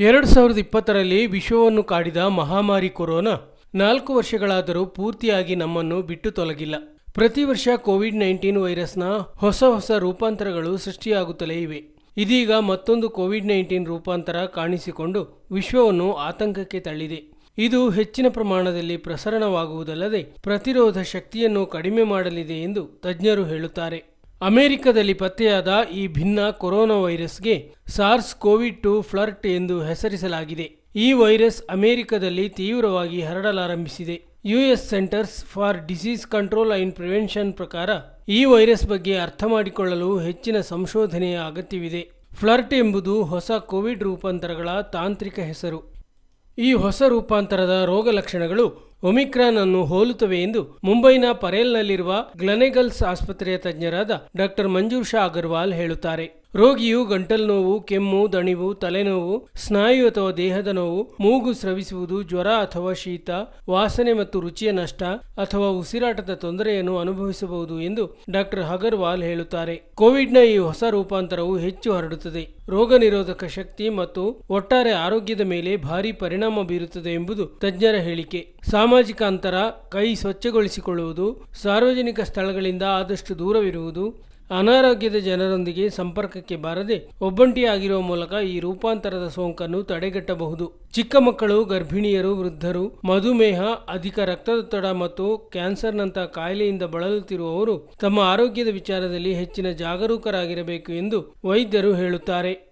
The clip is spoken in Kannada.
ಎರಡು ಸಾವಿರದ ಇಪ್ಪತ್ತರಲ್ಲಿ ವಿಶ್ವವನ್ನು ಕಾಡಿದ ಮಹಾಮಾರಿ ಕೊರೋನಾ ನಾಲ್ಕು ವರ್ಷಗಳಾದರೂ ಪೂರ್ತಿಯಾಗಿ ನಮ್ಮನ್ನು ಬಿಟ್ಟು ತೊಲಗಿಲ್ಲ. ಪ್ರತಿ ವರ್ಷ ಕೋವಿಡ್ ನೈನ್ಟೀನ್ ವೈರಸ್ನ ಹೊಸ ಹೊಸ ರೂಪಾಂತರಗಳು ಸೃಷ್ಟಿಯಾಗುತ್ತಲೇ ಇವೆ. ಇದೀಗ ಮತ್ತೊಂದು ಕೋವಿಡ್ ನೈನ್ಟೀನ್ ರೂಪಾಂತರ ಕಾಣಿಸಿಕೊಂಡು ವಿಶ್ವವನ್ನು ಆತಂಕಕ್ಕೆ ತಳ್ಳಿದೆ. ಇದು ಹೆಚ್ಚಿನ ಪ್ರಮಾಣದಲ್ಲಿ ಪ್ರಸರಣವಾಗುವುದಲ್ಲದೆ ಪ್ರತಿರೋಧ ಶಕ್ತಿಯನ್ನು ಕಡಿಮೆ ಮಾಡಲಿದೆ ಎಂದು ತಜ್ಞರು ಹೇಳುತ್ತಾರೆ. ಅಮೆರಿಕದಲ್ಲಿ ಪತ್ತೆಯಾದ ಈ ಭಿನ್ನ ಕೊರೋನಾ ವೈರಸ್ಗೆ ಸಾರ್ಸ್ ಕೋವಿಡ್ ಟು ಫ್ಲರ್ಟ್ ಎಂದು ಹೆಸರಿಸಲಾಗಿದೆ. ಈ ವೈರಸ್ ಅಮೆರಿಕದಲ್ಲಿ ತೀವ್ರವಾಗಿ ಹರಡಲಾರಂಭಿಸಿದೆ. US Centers for Disease Control and Prevention ಪ್ರಕಾರ ಈ ವೈರಸ್ ಬಗ್ಗೆ ಅರ್ಥ ಮಾಡಿಕೊಳ್ಳಲು ಹೆಚ್ಚಿನ ಸಂಶೋಧನೆಯ ಅಗತ್ಯವಿದೆ. ಫ್ಲರ್ಟ್ ಎಂಬುದು ಹೊಸ ಕೋವಿಡ್ ರೂಪಾಂತರಗಳ ತಾಂತ್ರಿಕ ಹೆಸರು. ಈ ಹೊಸ ರೂಪಾಂತರದ ರೋಗ ಲಕ್ಷಣಗಳು ಒಮಿಕ್ರಾನ್ ಅನ್ನು ಹೋಲುತ್ತವೆ ಎಂದು ಮುಂಬೈನ ಪರೇಲ್ನಲ್ಲಿರುವ ಗ್ಲನೆಗಲ್ಸ್ ಆಸ್ಪತ್ರೆಯ ತಜ್ಞರಾದ ಡಾಕ್ಟರ್ ಮಂಜೂರ್ ಅಗರ್ವಾಲ್ ಹೇಳುತ್ತಾರೆ. ರೋಗಿಯು ಗಂಟಲು ನೋವು, ಕೆಮ್ಮು, ದಣಿವು, ತಲೆನೋವು, ಸ್ನಾಯು ಅಥವಾ ದೇಹದ ನೋವು, ಮೂಗು ಸ್ರವಿಸುವುದು, ಜ್ವರ ಅಥವಾ ಶೀತ, ವಾಸನೆ ಮತ್ತು ರುಚಿಯ ನಷ್ಟ ಅಥವಾ ಉಸಿರಾಟದ ತೊಂದರೆಯನ್ನು ಅನುಭವಿಸಬಹುದು ಎಂದು ಡಾಕ್ಟರ್ ಅಗರ್ವಾಲ್ ಹೇಳುತ್ತಾರೆ. ಕೋವಿಡ್ನ ಈ ಹೊಸ ರೂಪಾಂತರವು ಹೆಚ್ಚು ಹರಡುತ್ತದೆ. ರೋಗ ನಿರೋಧಕ ಶಕ್ತಿ ಮತ್ತು ಒಟ್ಟಾರೆ ಆರೋಗ್ಯದ ಮೇಲೆ ಭಾರಿ ಪರಿಣಾಮ ಬೀರುತ್ತದೆ ಎಂಬುದು ತಜ್ಞರ ಹೇಳಿಕೆ. ಸಾಮಾಜಿಕ ಅಂತರ, ಕೈ ಸ್ವಚ್ಛಗೊಳಿಸಿಕೊಳ್ಳುವುದು, ಸಾರ್ವಜನಿಕ ಸ್ಥಳಗಳಿಂದ ಆದಷ್ಟು ದೂರವಿರುವುದು ಅನಾರೋಗ್ಯದ ಜನರೊಂದಿಗೆ ಸಂಪರ್ಕಕ್ಕೆ ಬಾರದೆ ಒಬ್ಬಂಟಿಯಾಗಿರುವ ಮೂಲಕ ಈ ರೂಪಾಂತರದ ಸೋಂಕನ್ನು ತಡೆಗಟ್ಟಬಹುದು. ಚಿಕ್ಕ ಮಕ್ಕಳು, ಗರ್ಭಿಣಿಯರು, ವೃದ್ಧರು, ಮಧುಮೇಹ, ಅಧಿಕ ರಕ್ತದೊತ್ತಡ ಮತ್ತು ಕ್ಯಾನ್ಸರ್ನಂತಹ ಕಾಯಿಲೆಯಿಂದ ಬಳಲುತ್ತಿರುವವರು ತಮ್ಮ ಆರೋಗ್ಯದ ವಿಚಾರದಲ್ಲಿ ಹೆಚ್ಚಿನ ಜಾಗರೂಕರಾಗಿರಬೇಕು ಎಂದು ವೈದ್ಯರು ಹೇಳುತ್ತಾರೆ.